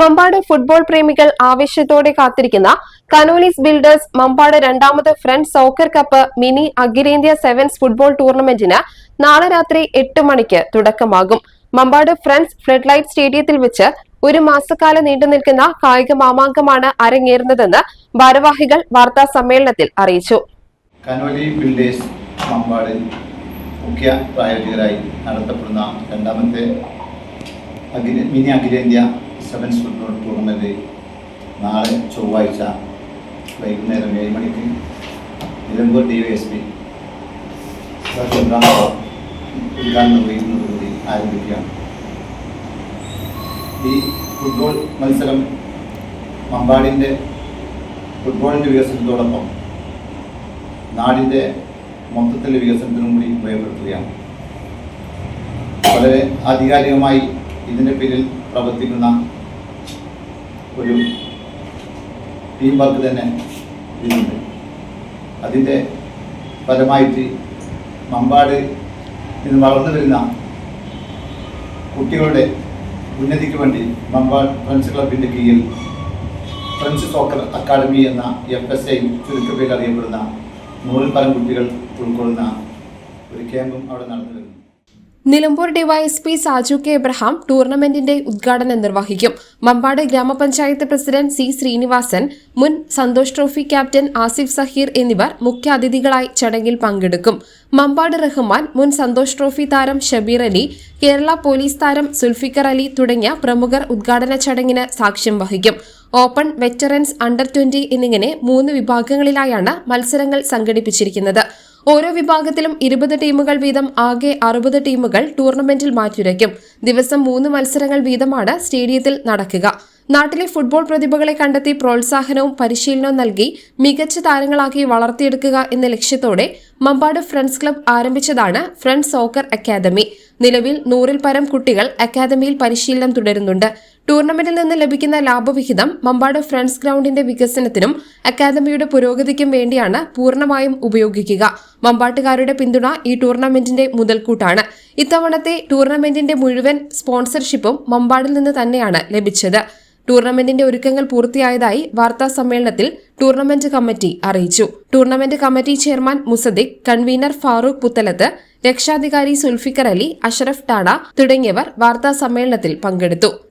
Mampad football പ്രേമികൾ ആവേശത്തോടെ കാത്തിരിക്കുന്ന കനോലീസ് ബിൽഡേഴ്സ് മമ്പാട് രണ്ടാമത് ഫ്രണ്ട് സോക്കർ കപ്പ് മിനി അഖിലേന്ത്യാ സെവൻസ് ഫുട്ബോൾ ടൂർണമെന്റിന് നാളെ രാത്രി എട്ട് മണിക്ക് തുടക്കമാകും. മമ്പാട് ഫ്രണ്ട്സ് ഫ്ലഡ് ലൈറ്റ് സ്റ്റേഡിയത്തിൽ വെച്ച് ഒരു മാസക്കാലം നീണ്ടു നിൽക്കുന്ന കായിക മാമാങ്കമാണ് അരങ്ങേറുന്നതെന്ന് ഭാരവാഹികൾ വാർത്താ സമ്മേളനത്തിൽ അറിയിച്ചു. കനോലി ബിൽഡേഴ്സ് മമ്പാട് മുഖ്യ പ്രായോജകരായി നടത്തപ്പെടുന്ന രണ്ടാമത്തെ മിനി അഖിലേന്ത്യ സെവൻസ് ഫുട്ബോൾ ടൂർണമെന്റ് നാളെ ചൊവ്വാഴ്ച വൈകുന്നേരം ഏഴ് മണിക്ക് Nilambur D Y S P ഉദ്ഘാടനം നിർവഹിക്കുന്നതോടുകൂടി ആരംഭിക്കുകയാണ്. ഈ ഫുട്ബോൾ മത്സരം മമ്പാടിന്റെ ഫുട്ബോളിന്റെ വികസനത്തോടൊപ്പം നാടിന്റെ മൊത്തത്തിലെ വികസനത്തിനും കൂടി ഉപയോഗപ്പെടുത്തുകയാണ്. വളരെ ആധികാരികമായി ഇതിന്റെ പേരിൽ പ്രവർത്തിക്കുന്ന ഒരു ടീം വർക്ക് തന്നെ ഇതിനുണ്ട്. അതിന്റെ ഫലമായിട്ട് മമ്പാട് ഇന്ന് വളർന്നു വരുന്ന കുട്ടികളുടെ ഉന്നതിക്ക് വേണ്ടി മമ്പാട് ഫ്രണ്ട്സ് ക്ലബിന്റെ കീഴിൽ ഫ്രണ്ട്സ് സോക്കർ അക്കാദമി എന്ന എഫ് എസ് ഐ ചുരുക്കപ്പേരിൽ അറിയപ്പെടുന്ന നൂറിൽ പരം കുട്ടികൾ ഉൾക്കൊള്ളുന്ന ഒരു ക്യാമ്പും അവിടെ നടന്നു വരുന്നു. Nilambur DYSP Saju K Abraham ടൂർണമെന്റിന്റെ ഉദ്ഘാടനം നിർവഹിക്കും. മമ്പാട് ഗ്രാമപഞ്ചായത്ത് പ്രസിഡന്റ് സി ശ്രീനിവാസൻ മുൻ സന്തോഷ് ട്രോഫി ക്യാപ്റ്റൻ ആസിഫ് സഹീർ എന്നിവർ മുഖ്യാതിഥികളായി ചടങ്ങിൽ പങ്കെടുക്കും. മമ്പാട് റഹ്മാൻ മുൻ സന്തോഷ് ട്രോഫി താരം ഷബീർ അലി കേരള പോലീസ് താരം സുൽഫിക്കർ അലി തുടങ്ങിയ പ്രമുഖർ ഉദ്ഘാടന ചടങ്ങിന് സാക്ഷ്യം വഹിക്കും. ഓപ്പൺ വെറ്ററൻസ് അണ്ടർ ട്വന്റി എന്നിങ്ങനെ മൂന്ന് വിഭാഗങ്ങളിലായാണ് മത്സരങ്ങൾ സംഘടിപ്പിച്ചിരിക്കുന്നത്. ഓരോ വിഭാഗത്തിലും ഇരുപത് ടീമുകൾ വീതം ആകെ അറുപത് ടീമുകൾ ടൂർണമെന്റിൽ മാറ്റുരയ്ക്കും. ദിവസം മൂന്ന് മത്സരങ്ങൾ വീതമാണ് സ്റ്റേഡിയത്തിൽ നടക്കുക. നാട്ടിലെ ഫുട്ബോൾ പ്രതിഭകളെ കണ്ടെത്തി പ്രോത്സാഹനവും പരിശീലനവും നൽകി മികച്ച താരങ്ങളാക്കി വളർത്തിയെടുക്കുക എന്ന ലക്ഷ്യത്തോടെ മമ്പാട് ഫ്രണ്ട്സ് ക്ലബ് ആരംഭിച്ചതാണ് ഫ്രണ്ട്സ് സോക്കർ അക്കാദമി. നിലവിൽ നൂറിൽ പരം കുട്ടികൾ അക്കാദമിയിൽ പരിശീലനം തുടരുന്നുണ്ട്. ടൂർണമെന്റിൽ നിന്ന് ലഭിക്കുന്ന ലാഭവിഹിതം മമ്പാട് ഫ്രണ്ട്സ് ഗ്രൗണ്ടിന്റെ വികസനത്തിനും അക്കാദമിയുടെ പുരോഗതിക്കും വേണ്ടിയാണ് പൂർണമായും ഉപയോഗിക്കുക. മമ്പാട്ടുകാരുടെ പിന്തുണ ഈ ടൂർണമെന്റിന്റെ മുതൽക്കൂട്ടാണ്. ഇത്തവണത്തെ ടൂർണമെന്റിന്റെ മുഴുവൻ സ്പോൺസർഷിപ്പും മമ്പാടിൽ നിന്ന് തന്നെയാണ് ലഭിച്ചത്. ടൂർണമെന്റിന്റെ ഒരുക്കങ്ങൾ പൂർത്തിയായതായി വാർത്താ സമ്മേളനത്തിൽ ടൂർണമെന്റ് കമ്മിറ്റി അറിയിച്ചു. Tournament committee chairman Musaddiq convener Farooq Puthalath രക്ഷാധികാരി സുൽഫിക്കർ അലി അഷറഫ് ടാഡ തുടങ്ങിയവർ വാർത്താ സമ്മേളനത്തിൽ പങ്കെടുത്തു.